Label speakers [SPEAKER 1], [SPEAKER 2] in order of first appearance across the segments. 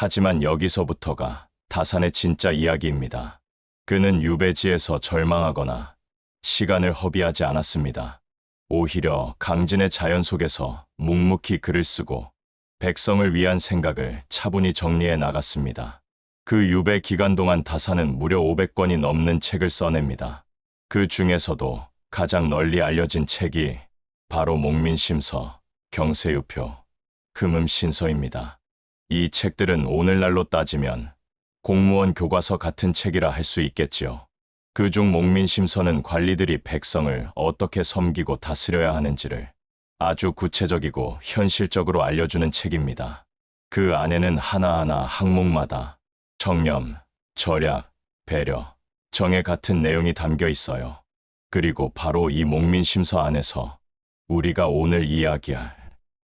[SPEAKER 1] 하지만 여기서부터가 다산의 진짜 이야기입니다. 그는 유배지에서 절망하거나 시간을 허비하지 않았습니다. 오히려 강진의 자연 속에서 묵묵히 글을 쓰고 백성을 위한 생각을 차분히 정리해 나갔습니다. 그 유배 기간 동안 다산은 무려 500권이 넘는 책을 써냅니다. 그 중에서도 가장 널리 알려진 책이 바로 목민심서, 경세유표, 금음신서입니다. 이 책들은 오늘날로 따지면 공무원 교과서 같은 책이라 할 수 있겠지요. 그중 목민심서는 관리들이 백성을 어떻게 섬기고 다스려야 하는지를 아주 구체적이고 현실적으로 알려주는 책입니다. 그 안에는 하나하나 항목마다 청렴, 절약, 배려, 정의 같은 내용이 담겨 있어요. 그리고 바로 이 목민심서 안에서 우리가 오늘 이야기할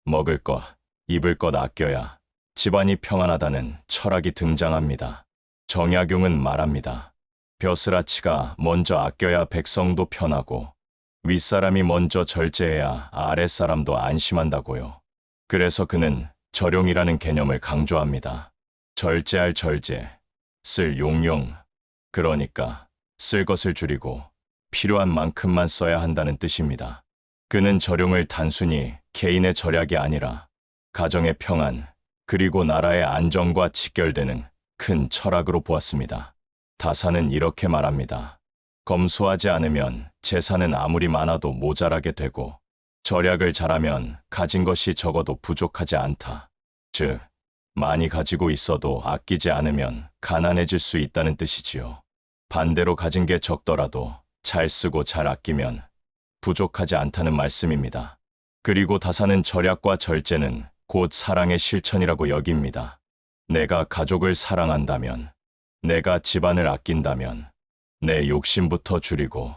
[SPEAKER 1] 먹을 것, 입을 것 아껴야 집안이 평안하다는 철학이 등장합니다. 정약용은 말합니다. 벼슬아치가 먼저 아껴야 백성도 편하고 윗사람이 먼저 절제해야 아랫사람도 안심한다고요. 그래서 그는 절용이라는 개념을 강조합니다. 절제할 절제, 쓸 용용. 그러니까 쓸 것을 줄이고 필요한 만큼만 써야 한다는 뜻입니다. 그는 절용을 단순히 개인의 절약이 아니라 가정의 평안, 그리고 나라의 안정과 직결되는 큰 철학으로 보았습니다. 다사는 이렇게 말합니다. 검소하지 않으면 재산은 아무리 많아도 모자라게 되고 절약을 잘하면 가진 것이 적어도 부족하지 않다. 즉, 많이 가지고 있어도 아끼지 않으면 가난해질 수 있다는 뜻이지요. 반대로 가진 게 적더라도 잘 쓰고 잘 아끼면 부족하지 않다는 말씀입니다. 그리고 다사는 절약과 절제는 곧 사랑의 실천이라고 여깁니다. 내가 가족을 사랑한다면, 내가 집안을 아낀다면, 내 욕심부터 줄이고,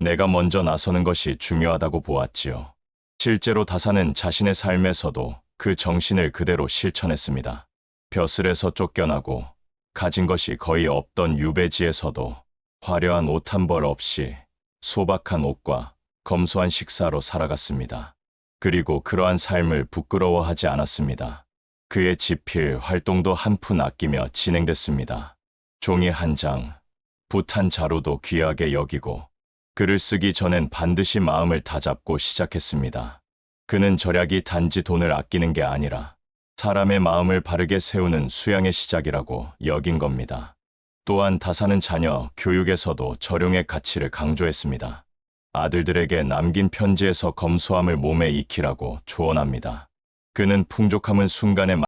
[SPEAKER 1] 내가 먼저 나서는 것이 중요하다고 보았지요. 실제로 다사는 자신의 삶에서도 그 정신을 그대로 실천했습니다. 벼슬에서 쫓겨나고, 가진 것이 거의 없던 유배지에서도 화려한 옷 한 벌 없이 소박한 옷과 검소한 식사로 살아갔습니다. 그리고 그러한 삶을 부끄러워하지 않았습니다. 그의 지필 활동도 한 푼 아끼며 진행됐습니다. 종이 한 장, 붓한 자루도 귀하게 여기고 글을 쓰기 전엔 반드시 마음을 다잡고 시작했습니다. 그는 절약이 단지 돈을 아끼는 게 아니라 사람의 마음을 바르게 세우는 수양의 시작이라고 여긴 겁니다. 또한 다사는 자녀 교육에서도 절용의 가치를 강조했습니다. 아들들에게 남긴 편지에서 검소함을 몸에 익히라고 조언합니다. 그는 풍족함은 순간에